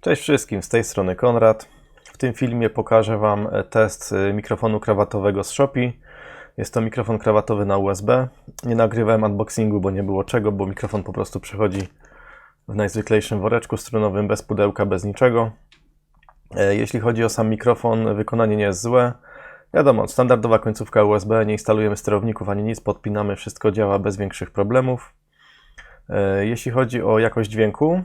Cześć wszystkim, z tej strony Konrad. W tym filmie pokażę Wam e, test e, mikrofonu krawatowego z Shopee. Jest to mikrofon krawatowy na USB. Nie nagrywałem unboxingu, bo nie było czego, bo mikrofon po prostu przychodzi w najzwyklejszym woreczku strunowym, bez pudełka, bez niczego. E, Jeśli chodzi o sam mikrofon, wykonanie nie jest złe. Wiadomo, standardowa końcówka USB, nie instalujemy sterowników ani nic, podpinamy, wszystko działa bez większych problemów. Jeśli chodzi o jakość dźwięku,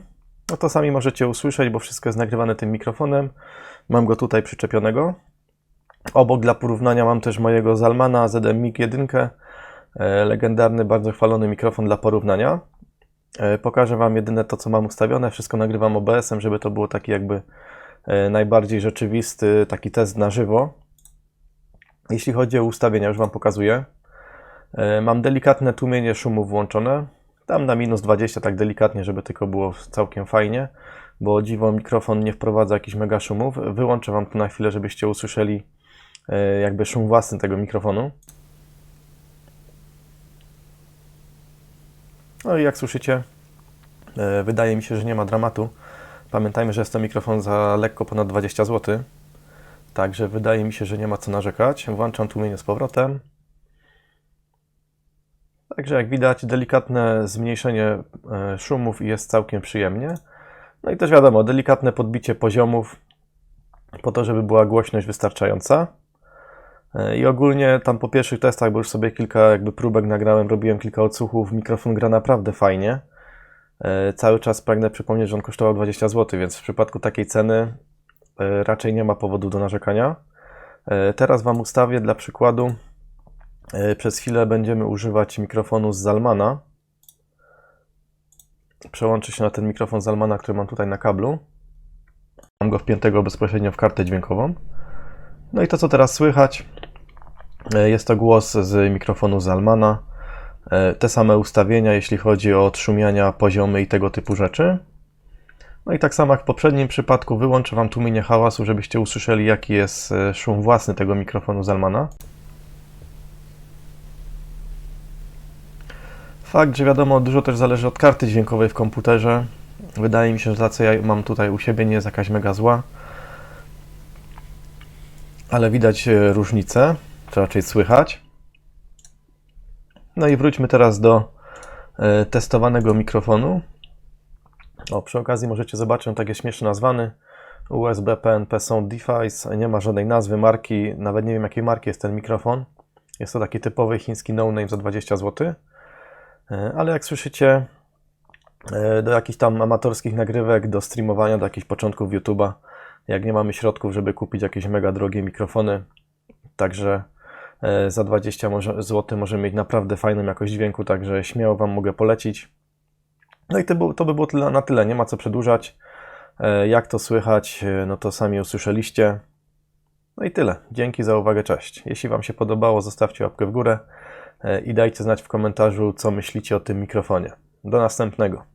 no to sami możecie usłyszeć, bo wszystko jest nagrywane tym mikrofonem. Mam go tutaj przyczepionego. Obok dla porównania mam też mojego Zalmana ZM Mic 1, e, legendarny, bardzo chwalony mikrofon dla porównania. E, Pokażę Wam jedyne to, co mam ustawione. Wszystko nagrywam OBS-em, żeby to było taki jakby e, najbardziej rzeczywisty taki test na żywo. Jeśli chodzi o ustawienia, już Wam pokazuję. Mam delikatne tłumienie szumów włączone. Tam na minus 20, tak delikatnie, żeby tylko było całkiem fajnie, bo dziwo mikrofon nie wprowadza jakichś mega szumów. Wyłączę Wam tu na chwilę, żebyście usłyszeli e, jakby szum własny tego mikrofonu. No i jak słyszycie, e, wydaje mi się, że nie ma dramatu. Pamiętajmy, że jest to mikrofon za lekko ponad 20 zł. Także wydaje mi się, że nie ma co narzekać. Włączam tłumienie z powrotem. Także jak widać, delikatne zmniejszenie e, szumów i jest całkiem przyjemnie. No i też wiadomo, delikatne podbicie poziomów po to, żeby była głośność wystarczająca. E, I ogólnie tam po pierwszych testach, bo już sobie kilka jakby próbek nagrałem, robiłem kilka odsłuchów, mikrofon gra naprawdę fajnie. E, Cały czas pragnę przypomnieć, że on kosztował 20 zł, więc w przypadku takiej ceny raczej nie ma powodu do narzekania. Teraz Wam ustawię dla przykładu Przez chwilę będziemy używać mikrofonu z Zalmana. Przełączę się na ten mikrofon Zalmana, który mam tutaj na kablu. Mam go wpiętego bezpośrednio w kartę dźwiękową. No i to, co teraz słychać, e, jest to głos z mikrofonu Zalmana. E, Te same ustawienia, jeśli chodzi o odszumiania, poziomy i tego typu rzeczy. No i tak samo jak w poprzednim przypadku, wyłączę Wam tłumienie hałasu, żebyście usłyszeli, jaki jest e, szum własny tego mikrofonu Zalmana. Fakt, że wiadomo, dużo też zależy od karty dźwiękowej w komputerze. Wydaje mi się, że ta, co ja mam tutaj u siebie, nie jest jakaś mega zła. Ale widać e, różnicę, czy raczej słychać. No i wróćmy teraz do e, testowanego mikrofonu. O, przy okazji możecie zobaczyć, on tak jest śmiesznie nazwany. USB PNP Sound Device. Nie ma żadnej nazwy, marki. Nawet nie wiem, jakiej marki jest ten mikrofon. Jest to taki typowy chiński no-name za 20 zł. E, Ale jak słyszycie, e, do jakichś tam amatorskich nagrywek, do streamowania, do jakichś początków YouTube'a, jak nie mamy środków, żeby kupić jakieś mega drogie mikrofony, także e, za 20 może, zł możemy mieć naprawdę fajną jakość dźwięku, także śmiało Wam mogę polecić. No i to, by było na tyle, nie ma co przedłużać. Jak to słychać, no to sami usłyszeliście. No i tyle. Dzięki za uwagę, cześć. Jeśli Wam się podobało, zostawcie łapkę w górę i dajcie znać w komentarzu, co myślicie o tym mikrofonie. Do następnego.